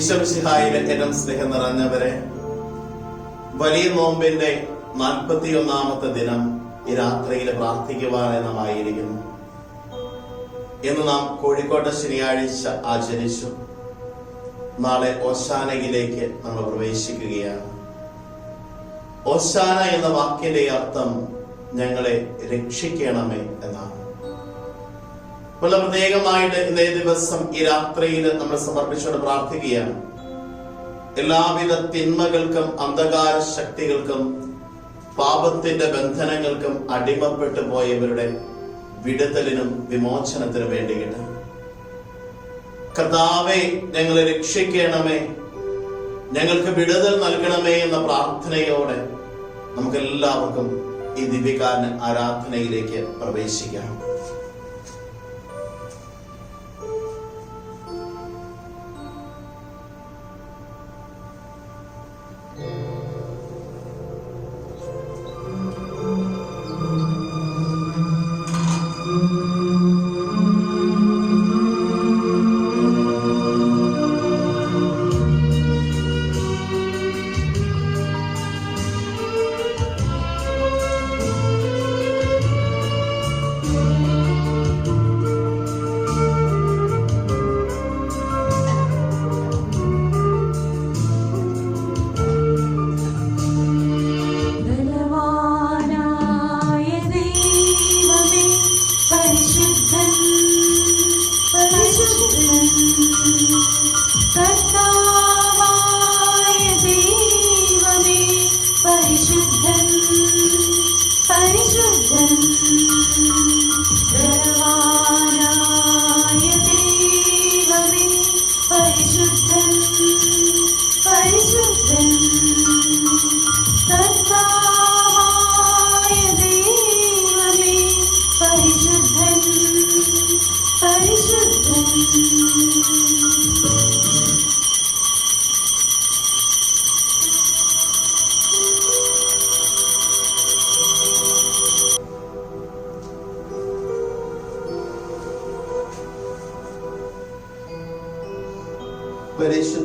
ഈശ്വരസിഹായിലെ സ്നേഹം നിറഞ്ഞവരെ വലിയ നോമ്പിന്റെ നാൽപ്പത്തിയൊന്നാമത്തെ ദിനം ഈ രാത്രിയിൽ പ്രാർത്ഥിക്കുവാനായി എന്ന് നാം കോഴിക്കോട്ടെ ശനിയാഴ്ച ആചരിച്ചു. നാളെ ഓശാനയിലേക്ക് നമ്മൾ പ്രവേശിക്കുകയാണ്. ഓശാന എന്ന വാക്കിന്റെ അർത്ഥം ഞങ്ങളെ രക്ഷിക്കണമേ എന്നാണ്. വളരെ പ്രത്യേകമായിട്ട് ഇന്നേ ദിവസം ഈ രാത്രിയിൽ നമ്മൾ സമർപ്പിച്ചുകൊണ്ട് പ്രാർത്ഥിക്കുകയാണ്. എല്ലാവിധ തിന്മകൾക്കും അന്ധകാര ശക്തികൾക്കും പാപത്തിന്റെ ബന്ധനങ്ങൾക്കും അടിമപ്പെട്ടു പോയവരുടെ വിടുതലിനും വിമോചനത്തിനും വേണ്ടിയിട്ട്. കർത്താവെ ഞങ്ങളെ രക്ഷിക്കണമേ. ഞങ്ങൾക്ക് വിടുതൽ നൽകണമേ എന്ന പ്രാർത്ഥനയോടെ നമുക്ക് എല്ലാവർക്കും ഈ ദിവ്യകാരൻ ആരാധനയിലേക്ക് പ്രവേശിക്കാം.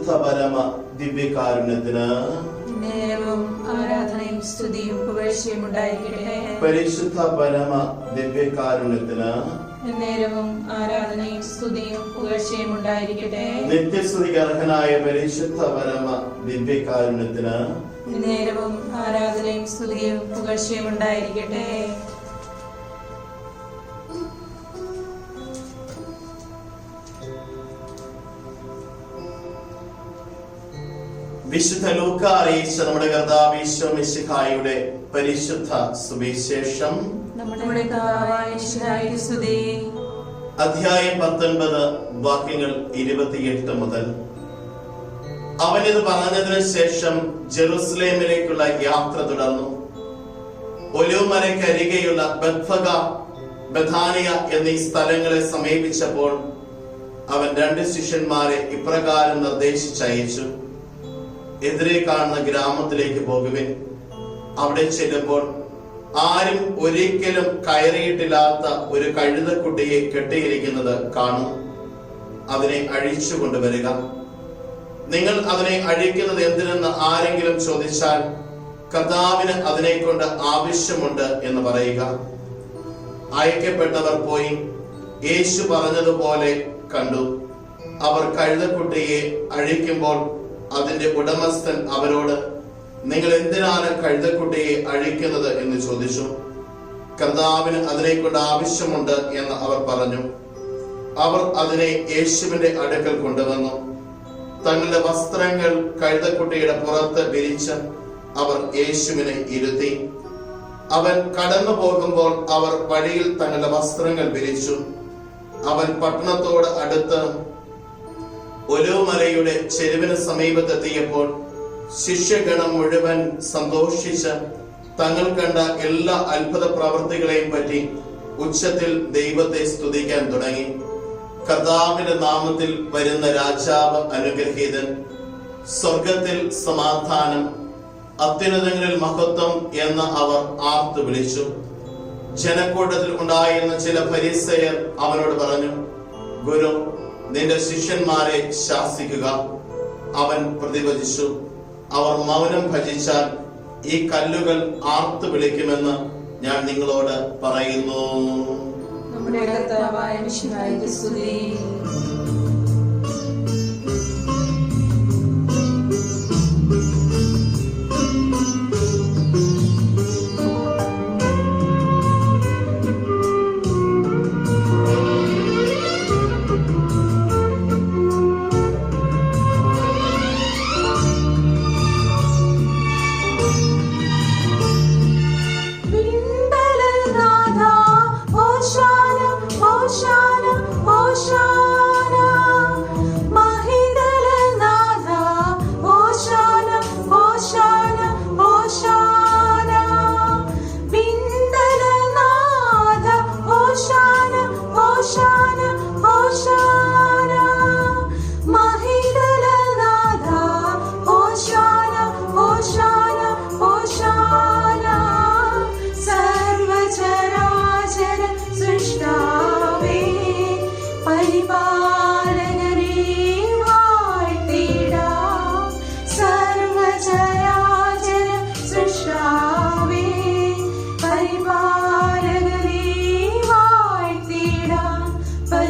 പരിശുദ്ധ പരമ ദിവ്യകാരുണ്യത്തിന് നേരവും ആരാധനയും സ്തുതിയും പുകഴ്ചയും ഉണ്ടായിരിക്കട്ടെ. പരിശുദ്ധ പരമ ദിവ്യകാരുണ്യത്തിന് നേരവും ആരാധനയും സ്തുതിയും പുകഴ്ചയും ഉണ്ടായിരിക്കട്ടെ. നിത്യസ്തുതിക്ക് അർഹനായ പരിശുദ്ധ പരമ ദിവ്യകാരുണ്യത്തിന് നേരവും ആരാധനയും സ്തുതിയും പുകഴ്ചയും ഉണ്ടായിരിക്കട്ടെ. വിശുദ്ധ ലൂക്ക അറിയിച്ച നമ്മുടെ കർത്താവ് ഈശോ മിശിഹായുടെ പരിശുദ്ധ സുവിശേഷം. അധ്യായം പത്തൊൻപത് വാക്യങ്ങൾ ഇരുപത്തിയെട്ട് മുതൽ. അവനിത് പറഞ്ഞതിന് ശേഷം ജെറുസലേമിലേക്കുള്ള യാത്ര തുടർന്നു. ഒലുമലയ്ക്കരികെയുള്ള ബദ്ഫക ബഥാനിയ എന്നീ സ്ഥലങ്ങളെ സമീപിച്ചപ്പോൾ അവൻ രണ്ട് ശിഷ്യന്മാരെ ഇപ്രകാരം നിർദ്ദേശിച്ചയച്ചു. എതിരെ കാണുന്ന ഗ്രാമത്തിലേക്ക് പോകുവിൻ. അവിടെ ചെല്ലുമ്പോൾ ആരും ഒരിക്കലും കയറിയിട്ടില്ലാത്ത ഒരു കഴുതക്കുട്ടിയെ കെട്ടിയിരിക്കുന്നത് കാണും. അതിനെ അഴിച്ചു കൊണ്ടുവരിക. നിങ്ങൾ അതിനെ അഴിക്കുന്നത് എന്തിനെന്ന് ആരെങ്കിലും ചോദിച്ചാൽ കർത്താവിന് അതിനെ കൊണ്ട് ആവശ്യമുണ്ട് എന്ന് പറയുക. അയക്കപ്പെട്ടവർ പോയി യേശു പറഞ്ഞതുപോലെ കണ്ടു. അവർ കഴുതക്കുട്ടിയെ അഴിക്കുമ്പോൾ അതിന്റെ ഉടമസ്ഥൻ അവരോട് നിങ്ങൾ എന്തിനാണ് കഴുതക്കുട്ടിയെ അഴിക്കുന്നത്? എന്ന് ചോദിച്ചു. കർത്താവിന് അതിനെക്കൊണ്ട് ആവശ്യമുണ്ട് എന്ന് അവർ പറഞ്ഞു. അവർ അതിനെ യേശുവിന്റെ അടുക്കൽ കൊണ്ടുവന്നു. തങ്ങളുടെ വസ്ത്രങ്ങൾ കഴുതക്കുട്ടിയുടെ പുറത്ത് വിരിച്ച് അവർ യേശുവിനെ ഇരുത്തി. അവൻ കടന്നു പോകുമ്പോൾ അവർ വഴിയിൽ തങ്ങളുടെ വസ്ത്രങ്ങൾ വിരിച്ചു. അവൻ പട്ടണത്തോട് അടുത്ത് ഒലുമലയുടെ ചെരുവിന് സമീപത്തെത്തിയപ്പോൾ ശിഷ്യഗണം മുഴുവൻ സന്തോഷിച്ച് തങ്ങൾ കണ്ട എല്ലാ അത്ഭുത പ്രവർത്തികളെയും പറ്റി ഉച്ചത്തിൽ ദൈവത്തെ സ്തുതിക്കാൻ തുടങ്ങി. കർത്താവിന്റെ നാമത്തിൽ വരുന്ന രാജാവ് അനുഗ്രഹീതൻ സ്വർഗത്തിൽ സമാധാനം അത്യുന്നതങ്ങളിൽ മഹത്വം എന്ന് അവർ ആർത്തു വിളിച്ചു. ജനക്കൂട്ടത്തിൽ ഉണ്ടായിരുന്ന ചില പരിസയർ അവനോട് പറഞ്ഞു ഗുരു നിന്റെ ശിഷ്യന്മാരെ ശാസിക്കുക. അവൻ പ്രതിവചിച്ചു അവർ മൗനം ഭജിച്ചാൽ ഈ കല്ലുകൾ ആർത്തു വിളിക്കുമെന്ന് ഞാൻ നിങ്ങളോട് പറയുന്നു. നമ്മുടെ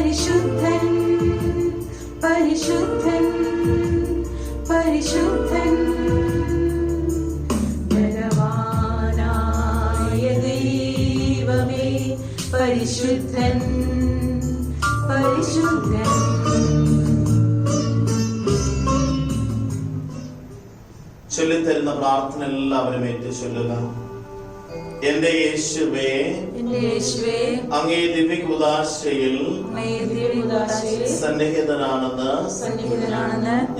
പരിശുദ്ധൻ പരിശുദ്ധൻ പരിശുദ്ധൻ. ബലവാനായ ദൈവമേ പരിശുദ്ധൻ പരിശുദ്ധൻ. ചൊല്ലിത്തരുന്ന പ്രാർത്ഥന എല്ലാവരും ഏറ്റു ചൊല്ലുക. എന്റെ യേശുവേ അങ്ങേ ദിവ്യകുദാശയിൽ സന്നിഹിതനാണെന്ന്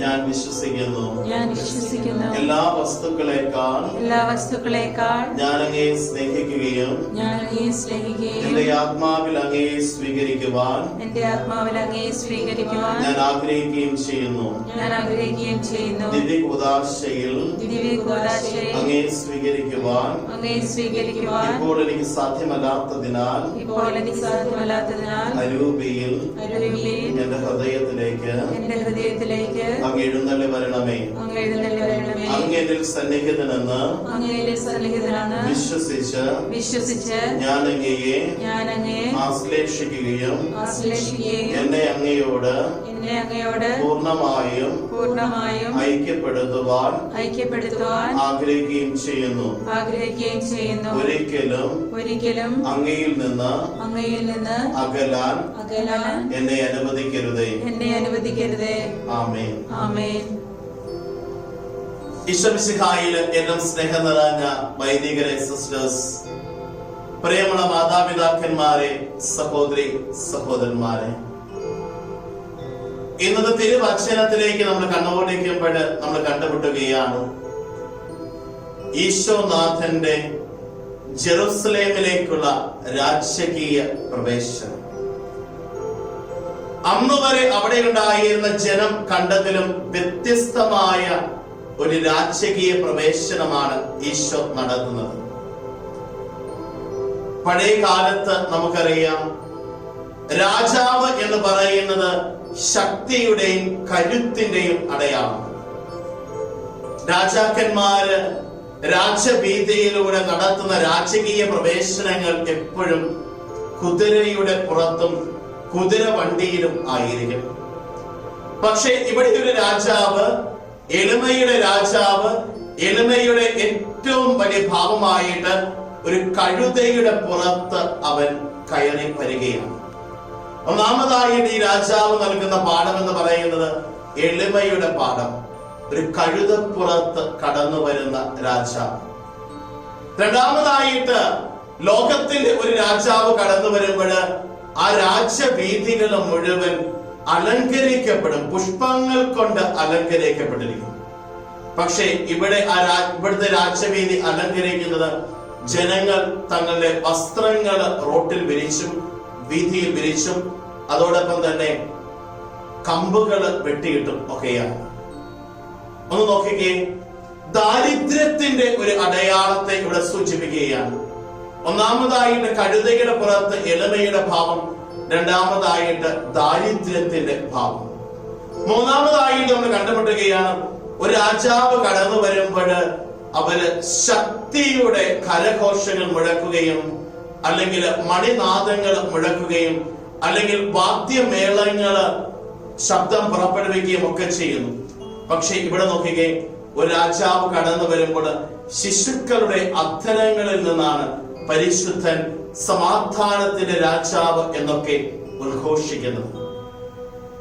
ഞാൻ വിശ്വസിക്കുന്നു. ഞാൻ വിശ്വസിക്കുന്നു. എല്ലാ വസ്തുക്കളെക്കാൾ എല്ലാ വസ്തുക്കളെക്കാൾ ഞാൻ അങ്ങയെ സ്നേഹിക്കുകയും എന്റെ ആത്മാവിൽ അങ്ങയെ സ്വീകരിക്കുവാൻ എന്റെ ആത്മാവിൽ അങ്ങയെ സ്വീകരിക്കുവാൻ ഞാൻ ആഗ്രഹിക്കുകയും ചെയ്യുന്നു. ഞാൻ ആഗ്രഹിക്കുകയും ചെയ്യുന്നു. ദിവ്യകുദാശയിൽ ദിവ്യദാശയിൽ അങ്ങയെ സ്വീകരിക്കുവാൻ അങ്ങയെ സ്വീകരിക്കുവാൻ ഇപ്പോൾ എനിക്ക് സാധ്യമല്ലാത്തതിനാൽ ഇപ്പോൾ എനിക്ക് സാധ്യമല്ലാത്തതിനാൽ അരൂപിയിൽ എന്റെ ഹൃദയത്തിലേക്ക് എന്റെ ഹൃദയത്തിലേക്ക് അങ്ങ് എഴുന്നള്ളി വരണമേ. അങ്ങ് എഴുന്നള്ളി വരണമേ. അങ്ങനിൽ സന്നിഹിതനെന്ന് സന്നിഹിതനാണ് വിശ്വസിച്ച് വിശ്വസിച്ച് ഞാൻ അങ്ങയെ ഞാൻ അങ്ങയെ ആശ്ലേഷിക്കുകയും ആശ്ലേഷിക്കുകയും എന്നെ അങ്ങയോട് എന്നെ അങ്ങയോട് പൂർണമായും പൂർണമായും ഐക്യപ്പെടുത്തുവാൻ ഐക്യപ്പെടുത്തുവാൻ ആഗ്രഹിക്കുകയും ചെയ്യുന്നു. ആഗ്രഹിക്കുകയും ചെയ്യുന്നു. ഒരിക്കലും ഒരിക്കലും അങ്ങയിൽ നിന്ന് അങ്ങയിൽ നിന്ന് അകലാൻ അകലാൻ എന്നെ അനുവദിക്കരുതേ. എന്നെ അനുവദിക്കരുതേ. ആമേൻ. ആമേൻ. ഈശ്വമിശിഹായിൽ എല്ലാം സ്നേഹം നിറഞ്ഞ വൈദികരെ സിസ്റ്റേഴ്സ് പ്രിയമുള്ള മാതാപിതാക്കന്മാരെ സഹോദരി സഹോദരന്മാരെ ഇന്നത്തെ തിരുവക്ഷരത്തിലേക്ക് നമ്മൾ കണ്ണോടിക്കുമ്പോൾ നമ്മൾ കണ്ടുമുട്ടുകയാണ്. ഈശോനാഥന്റെ ജെറുസലേമിലേക്കുള്ള രാജകീയ പ്രവേശനം. അന്ന് വരെ അവിടെ ഉണ്ടായിരുന്ന ജനം കണ്ടതിലും വ്യത്യസ്തമായ ഒരു രാജകീയ പ്രവേശനമാണ് ഈശോ നടത്തുന്നത്. പഴയ കാലത്ത് നമുക്കറിയാം രാജാവ് എന്ന് പറയുന്നത് ശക്തിയുടെയും കരുത്തിന്റെയും അടയാളം. രാജാക്കന്മാര് രാജവീതിയിലൂടെ നടത്തുന്ന രാജകീയ പ്രവേശനങ്ങൾ എപ്പോഴും കുതിരയുടെ പുറത്തും കുതിര വണ്ടിയിലും ആയിരിക്കും. പക്ഷെ ഇവിടെ ഒരു രാജാവ് എളിമയുടെ രാജാവ് എളിമയുടെ ഏറ്റവും വലിയ ഭാവമായിട്ട് ഒരു കഴുതയുടെ പുറത്ത് അവൻ കയറി വരികയാണ്. ഒന്നാമതായിട്ട് ഈ രാജാവ് നൽകുന്ന പാഠം എന്ന് പറയുന്നത് എളിമയുടെ പാഠം. ഒരു കഴുതപ്പുറത്ത് കടന്നു വരുന്ന രാജാവ്. രണ്ടാമതായിട്ട് ലോകത്തിന്റെ ഒരു രാജാവ് കടന്നു വരുമ്പോൾ ആ രാജ്യവീതികൾ മുഴുവൻ അലങ്കരിക്കപ്പെടും. പുഷ്പങ്ങൾ കൊണ്ട് അലങ്കരിക്കപ്പെട്ടിരിക്കും പക്ഷേ ഇവിടെ ആ ഇവിടുത്തെ രാജ്യവീതി അലങ്കരിക്കുന്നത് ജനങ്ങൾ തങ്ങളുടെ വസ്ത്രങ്ങൾ റോട്ടിൽ വിരിച്ചും വീതിയിൽ വിരിച്ചും അതോടൊപ്പം തന്നെ കമ്പുകൾ വെട്ടിയിട്ടും ഒക്കെയാണ്. ഒന്ന് നോക്കിക്കേ. ദാരിദ്ര്യത്തിന്റെ ഒരു അടയാളത്തെ ഇവിടെ സൂചിപ്പിക്കുകയാണ്. ഒന്നാമതായിട്ട് കഴുതയുടെ പുറത്ത് എളിമയുടെ ഭാവം രണ്ടാമതായിട്ട് ദാരിദ്ര്യത്തിന്റെ ഭാവം. മൂന്നാമതായിട്ട് നമ്മൾ കണ്ടുമുട്ടുകയാണ് ഒരു രാജാവ് കടന്നു വരുമ്പോൾ അവർ ശക്തിയുടെ കരഘോഷങ്ങൾ മുഴക്കുകയും അല്ലെങ്കിൽ മണിനാദങ്ങൾ മുഴക്കുകയും അല്ലെങ്കിൽ വാദ്യമേളങ്ങൾ ശബ്ദം പുറപ്പെടുവിക്കുകയും ഒക്കെ ചെയ്യുന്നു. പക്ഷെ ഇവിടെ നോക്കിക്കേ ഒരു രാജാവ് കടന്നു വരുമ്പോൾ ശിശുക്കളുടെ അധരങ്ങളിൽ നിന്നാണ് പരിശുദ്ധൻ സമാധാനത്തിന്റെ രാജാവ് എന്നൊക്കെ ഉദ്ഘോഷിക്കുന്നത്.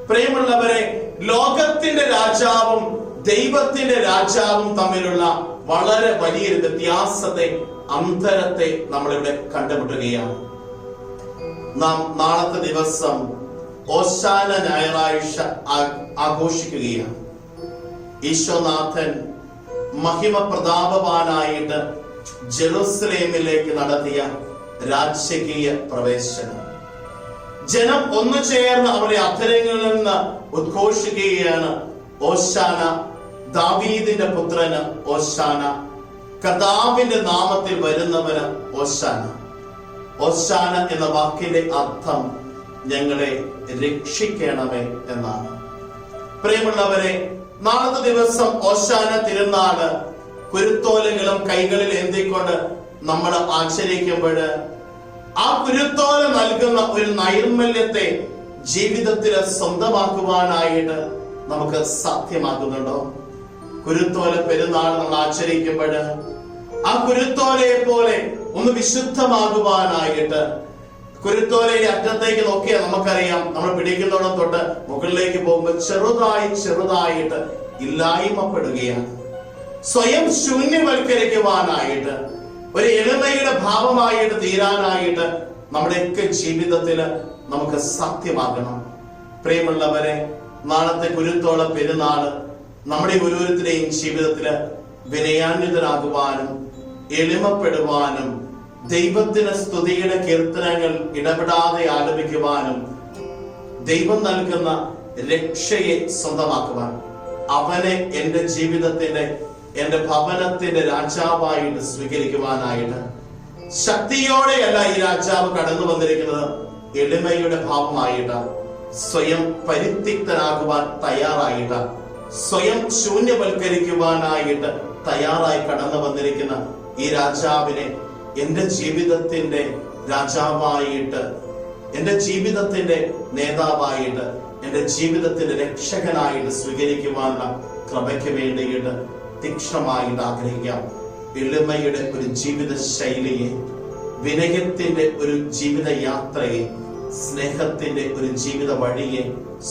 പ്രിയമുള്ളവരെ ലോകത്തിന്റെ രാജാവും ദൈവത്തിന്റെ രാജാവും തമ്മിലുള്ള വളരെ വലിയൊരു വ്യത്യാസത്തെ അന്തരത്തെ നമ്മളിവിടെ കണ്ടുമുട്ടുകയാണ്. നാം നാളത്തെ ദിവസം ഓശാന ഞായറാഴ്ച ആഘോഷിക്കുകയാണ്. ഈശോനാഥൻ മഹിമ പ്രതാപവാനായിട്ട് ജെറുസലേമിലേക്ക് നടത്തിയ രാജകീയ പ്രവേശനം. ജനം ഒന്നു ചേർന്ന് അവരുടെ അധരങ്ങളിൽ നിന്ന് ഉദ്ഘോഷിക്കുകയാണ്. ഓശാന ദാവീദിന്റെ പുത്രന് ഓശാന കർത്താവിന്റെ നാമത്തിൽ വരുന്നവന് ഒശാന ഒശാന എന്ന വാക്കിന്റെ അർത്ഥം ഞങ്ങളെ രക്ഷിക്കണമേ എന്നാണ്. പ്രിയമുള്ളവരെ നാളത്തെ ദിവസം ഓശാന തിരുനാൾ കുരുത്തോലകളും കൈകളിൽ എന്തിക്കൊണ്ട് നമ്മൾ ആചരിക്കുമ്പോൾ ആ കുരുത്തോല നൽകുന്ന ഒരു നൈർമല്യത്തെ ജീവിതത്തിൽ സ്വന്തമാക്കുവാനായിട്ട് നമുക്ക് സാധ്യമാകുന്നുണ്ടോ? കുരുത്തോല പെരുന്നാൾ നമ്മൾ ആചരിക്കുമ്പോൾ ആ കുരുത്തോലയെ പോലെ ഒന്ന് വിശുദ്ധമാകുവാനായിട്ട്. കുരുത്തോലയുടെ അറ്റത്തേക്ക് നോക്കിയാൽ നമുക്കറിയാം നമ്മൾ പിടിക്കുന്നവടം തൊട്ട് മുകളിലേക്ക് പോകുമ്പോൾ ചെറുതായി ചെറുതായിട്ട് ഇല്ലായ്മപ്പെടുകയാണ്. സ്വയം ശൂന്യവൽക്കരിക്കുവാനായിട്ട് ഒരു എളിമയുടെ ഭാവമായിട്ട് തീരാനായിട്ട് നമ്മുടെയൊക്കെ ജീവിതത്തിൽ നമുക്ക് സത്യമാകണം പ്രിയമുള്ളവരെ നാളത്തെ കുരുത്തോള പെരുന്നാൾ നമ്മുടെ ഓരോരുത്തരെയും ജീവിതത്തിൽ വിനയാന്വിതരാകുവാനും എളിമപ്പെടുവാനും ദൈവത്തിന് സ്തുതിയുടെ കീർത്തനങ്ങൾ ഇടപെടാതെ ആലപിക്കുവാനും ദൈവം നൽകുന്ന രക്ഷയെ സ്വന്തമാക്കുവാൻ. അവനെ എന്റെ ജീവിതത്തിന്റെ എന്റെ ഭവനത്തിന്റെ രാജാവായിട്ട് സ്വീകരിക്കുവാനായിട്ട്. ശക്തിയോടെയല്ല ഈ രാജാവ് കടന്നു വന്നിരിക്കുന്നത്. എളിമയുടെ ഭാവമായിട്ട് സ്വയം പരിത്യക്തനാകുവാൻ തയ്യാറായിട്ട് സ്വയം ശൂന്യവൽക്കരിക്കുവാനായിട്ട് തയ്യാറായി കടന്നു വന്നിരിക്കുന്ന ഈ രാജാവിനെ എന്റെ ജീവിതത്തിന്റെ രാജാവായിട്ട് എന്റെ ജീവിതത്തിന്റെ നേതാവായിട്ട് എന്റെ ജീവിതത്തിന്റെ രക്ഷകനായിട്ട് സ്വീകരിക്കുവാനുള്ള കൃപയ്ക്ക് വേണ്ടിയിട്ട് തീക്ഷണമായിട്ട് ആഗ്രഹിക്കാം. എളിമയുടെ ഒരു ജീവിത ശൈലിയെ വിനയത്തിന്റെ ഒരു ജീവിത യാത്രയെ സ്നേഹത്തിന്റെ ഒരു ജീവിത വഴിയെ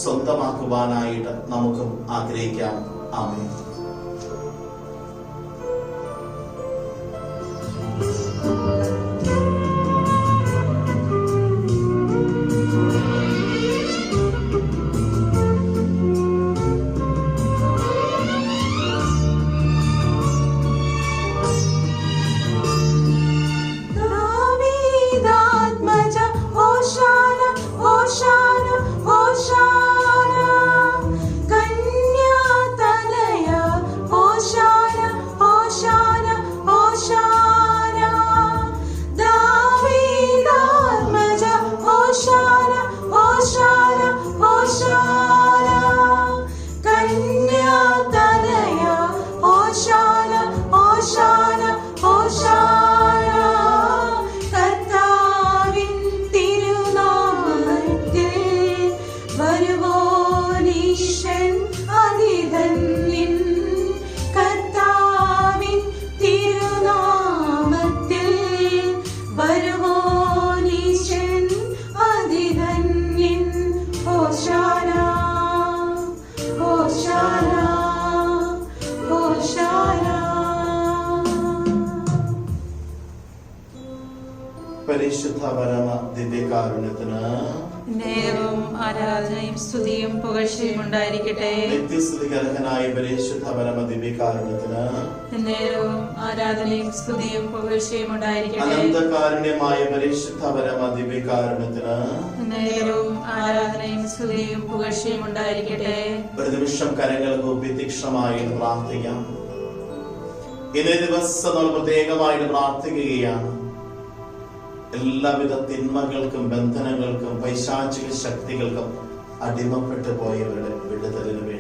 സ്വന്തമാക്കുവാനായിട്ട് നമുക്കും ആഗ്രഹിക്കാം. ആമേ ആരാധനയും സ്തുതിയും പുകഴ്ചയും അനന്തകാരുണ്യമായ പരിശുദ്ധ പരമ ദിവ്യകാരുണ്യത്തിന് ആരാധനയും സ്തുതിയും പുകഴ്ചയും ഉണ്ടായിരിക്കട്ടെ. ഒരു നിമിഷം കരങ്ങൾ കൂപ്പി തീക്ഷ്ണമായി പ്രാർത്ഥിക്കാം. ഇന്നേ ദിവസം നമ്മൾ പ്രത്യേകമായിട്ട് പ്രാർത്ഥിക്കുകയാണ്. എല്ലാവിധ തിന്മകൾക്കും ബന്ധനങ്ങൾക്കും പൈശാചിക ശക്തികൾക്കും അടിമപ്പെട്ടു പോയവരുടെ വിടുതലിന്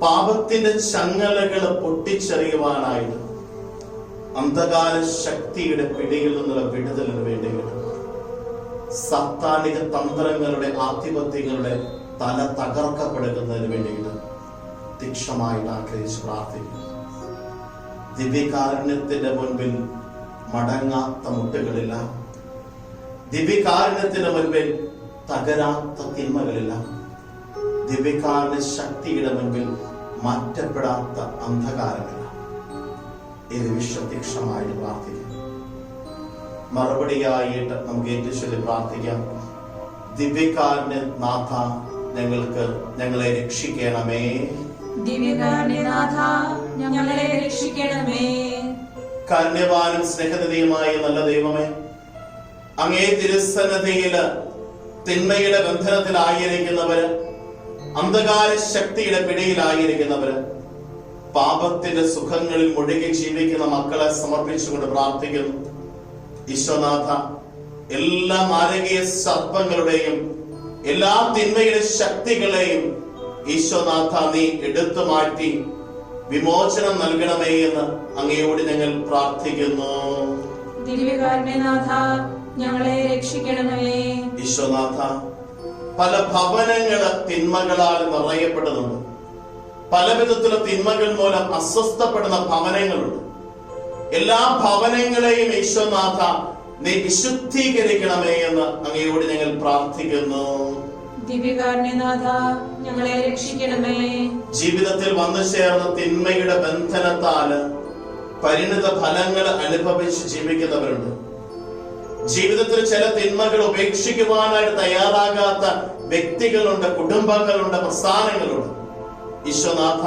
പാപത്തിന്റെ ചങ്ങലകൾ പൊട്ടിച്ചെറിയുവാനായിട്ട് അന്ധകാര ശക്തിയുടെ പിടിയിൽ നിന്നുള്ള വിടുതലിന് വേണ്ടിയിട്ട് സാത്താനിക തന്ത്രങ്ങളുടെ ആധിപത്യങ്ങളുടെ തല തകർക്കപ്പെടുന്നതിന് വേണ്ടിയിട്ട് തീക്ഷമായിട്ട് ആഗ്രഹിച്ച് പ്രാർത്ഥിക്കുന്നു ദിവ്യകാരുണ്യത്തിന്റെ മുൻപിൽ മടങ്ങാത്ത മുട്ടുകളില്ല. ദിവ്യകാരുണ്യത്തിന്റെ മുൻപിൽ തകരാത്ത തിന്മകളില്ല. ദിവ്യകാരുണ്യ ശക്തിയുടെ മുൻപിൽ മാറ്റപ്പെടാത്ത അന്ധകാരമില്ല ഇത് വിശ്വതീക്ഷണമായിട്ട് പ്രാർത്ഥിക്കാം. മറുപടിയായിട്ട് നമുക്ക് ഏറ്റവും പ്രാർത്ഥിക്കാം. ദിവ്യകാരന് നാഥ ഞങ്ങൾക്ക് ഞങ്ങളെ രക്ഷിക്കണമേ. കന്യവാനും ഞങ്ങളെ രക്ഷിക്കണമേ. കാരുണ്യവാനും സ്നേഹനിധിയുമായ നല്ല ദൈവമേ അങ്ങേ തിരുസന്നതിയിൽ തിന്മയുടെ ബന്ധനത്തിലായിരിക്കുന്നവര് അന്ധകാര ശക്തിയുടെ പിടിയിലായിരിക്കുന്നവര് പാപത്തിന്റെ സുഖങ്ങളിൽ മുഴുകി ജീവിക്കുന്ന മക്കളെ സമർപ്പിച്ചുകൊണ്ട് പ്രാർത്ഥിക്കുന്നു. ഈശ്വനാഥ എല്ലാ മാരകീയ സർപ്പങ്ങളുടെയും എല്ലാ തിന്മയുടെ ശക്തികളെയും ഈശ്വനാഥ നീ എടുത്തു മാറ്റി വിമോചനം നൽകണമേ എന്ന് അങ്ങയോട് ഞങ്ങൾ പ്രാർത്ഥിക്കുന്നു. ഞങ്ങളെ രക്ഷിക്കണമേ. ഈശ്വനാഥ പല ഭവനങ്ങൾ തിന്മകളാൽ നിറയപ്പെടുന്നുണ്ട്. പല വിധത്തിലുള്ള തിന്മകൾ മൂലം അസ്വസ്ഥപ്പെടുന്ന ഭവനങ്ങളുണ്ട്. എല്ലാ ഭവനങ്ങളെയും ഈശ്വനാഥ നീ വിശുദ്ധീകരിക്കണമേ എന്ന് അങ്ങയോട് ഞങ്ങൾ പ്രാർത്ഥിക്കുന്നു. ഞങ്ങളെ രക്ഷിക്കണമേ. ജീവിതത്തിൽ വന്നു ചേർന്ന തിന്മയുടെ ബന്ധനത്താൽ പരിണിത ഫലങ്ങൾ അനുഭവിച്ച് ജീവിക്കുന്നവരുണ്ട്. ജീവിതത്തിൽ ചില തിന്മകൾ ഉപേക്ഷിക്കുവാനായിട്ട് തയ്യാറാകാത്ത വ്യക്തികളുണ്ട് കുടുംബങ്ങളുണ്ട് പ്രസ്ഥാനങ്ങളുണ്ട്. ഈശ്വനാഥ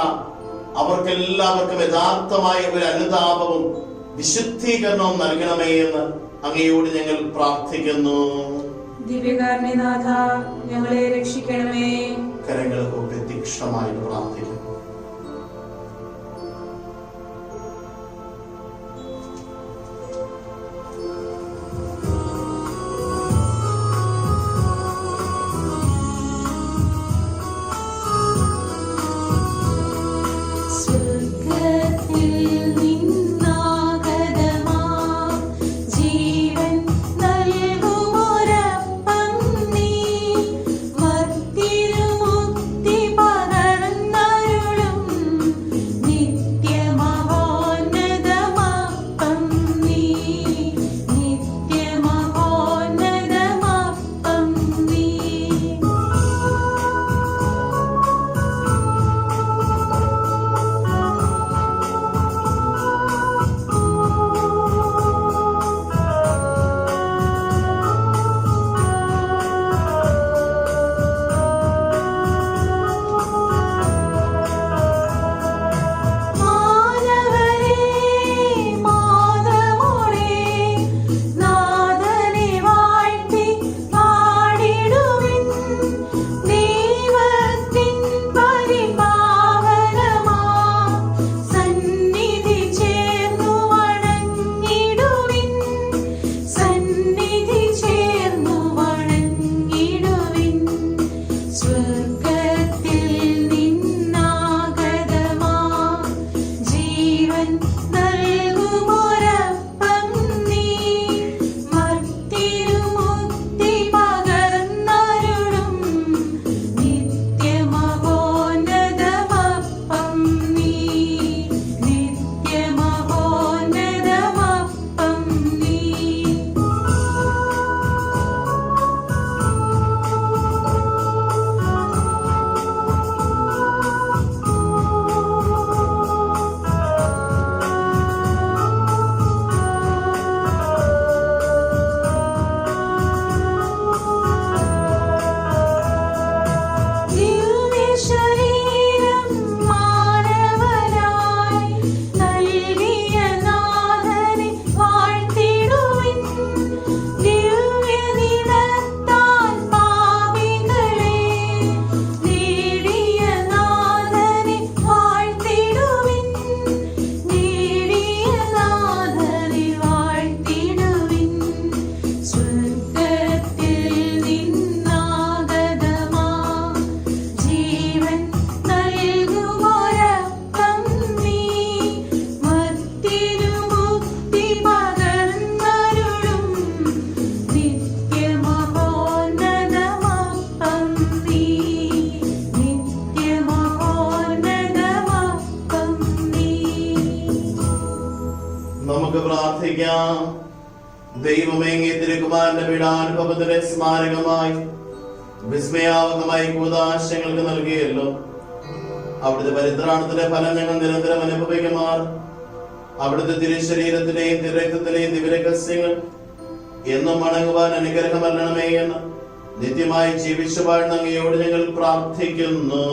അവർക്കെല്ലാവർക്കും യഥാർത്ഥമായ ഒരു അനുതാപവും വിശുദ്ധീകരണവും നൽകണമേ എന്ന് അങ്ങയോട് ഞങ്ങൾ പ്രാർത്ഥിക്കുന്നു. ദിവ്യകാരണിനാഥ ഞങ്ങളെ രക്ഷിക്കണമേ. കരങ്ങൾ തീക്ഷണമായിട്ട് പ്രാർത്ഥിക്കുന്നു. ദൈവമേങ്ങിയ തിരുക്കുമാരന്റെ പീഡാനുഭവത്തിന്റെ സ്മാരകമായി വിസ്മയാവകമായി കൂതാശങ്ങൾക്ക് നൽകിയല്ലോ. അവിടുത്തെ പരിത്രാണത്തിന്റെ ഫലം ഞങ്ങൾ നിരന്തരം അനുഭവിക്കുമാർ. അവിടുത്തെ തിരുശരീരത്തിലെയും തിരക്തത്തിലെയും ദിവ്യരഹസ്യങ്ങൾ എന്നും മടങ്ങുവാൻ അനുഗ്രഹമല്ലണമേ എന്ന് നിത്യമായി ജീവിച്ചു വാഴുന്ന അങ്ങയോട് ഞങ്ങൾ പ്രാർത്ഥിക്കുന്നു.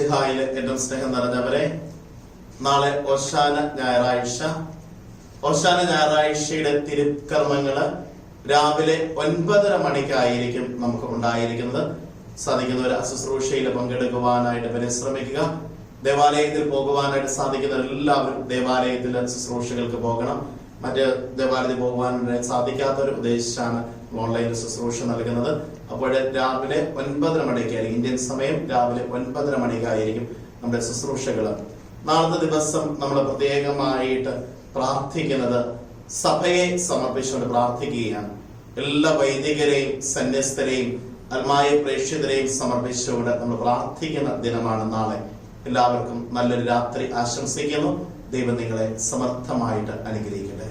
ഈശ്വമിശിഹായിലെ ഏറ്റവും സ്നേഹം നിറഞ്ഞവരെ നാളെ ഓശാന ഞായറാഴ്ച. ഓശാന ഞായറാഴ്ചയുടെ തിരുക്കർമ്മങ്ങൾ രാവിലെ ഒൻപതര മണിക്കായിരിക്കും നമുക്ക് ഉണ്ടായിരിക്കുന്നത്. സാധിക്കുന്നവർ അശുശ്രൂഷയിൽ പങ്കെടുക്കുവാനായിട്ട് പരിശ്രമിക്കുക. ദേവാലയത്തിൽ പോകുവാനായിട്ട് സാധിക്കുന്ന എല്ലാവരും ദേവാലയത്തിൽ ശുശ്രൂഷകൾക്ക് പോകണം. മറ്റ് ദേവാലയത്തിൽ പോകുവാൻ സാധിക്കാത്തവർ ഉദ്ദേശിച്ചാണ് ഓൺലൈൻ ശുശ്രൂഷ നൽകുന്നത്. അപ്പോൾ രാവിലെ ഒൻപതര മണിക്കായിരിക്കും ഇന്ത്യൻ സമയം രാവിലെ ഒൻപതര മണിക്കായിരിക്കും നമ്മുടെ ശുശ്രൂഷകൾ. നാളത്തെ ദിവസം നമ്മൾ പ്രത്യേകമായിട്ട് പ്രാർത്ഥിക്കുന്നത് സഭയെ സമർപ്പിച്ചുകൊണ്ട് പ്രാർത്ഥിക്കുകയാണ്. എല്ലാ വൈദികരെയും സന്യസ്തരെയും അൽമായ പ്രേക്ഷിതരെയും സമർപ്പിച്ചുകൊണ്ട് നമ്മൾ പ്രാർത്ഥിക്കുന്ന ദിനമാണ് നാളെ. എല്ലാവർക്കും നല്ലൊരു രാത്രി ആശംസിക്കുന്നു. ദൈവം നിങ്ങളെ സമർത്ഥമായിട്ട് അനുഗ്രഹിക്കട്ടെ.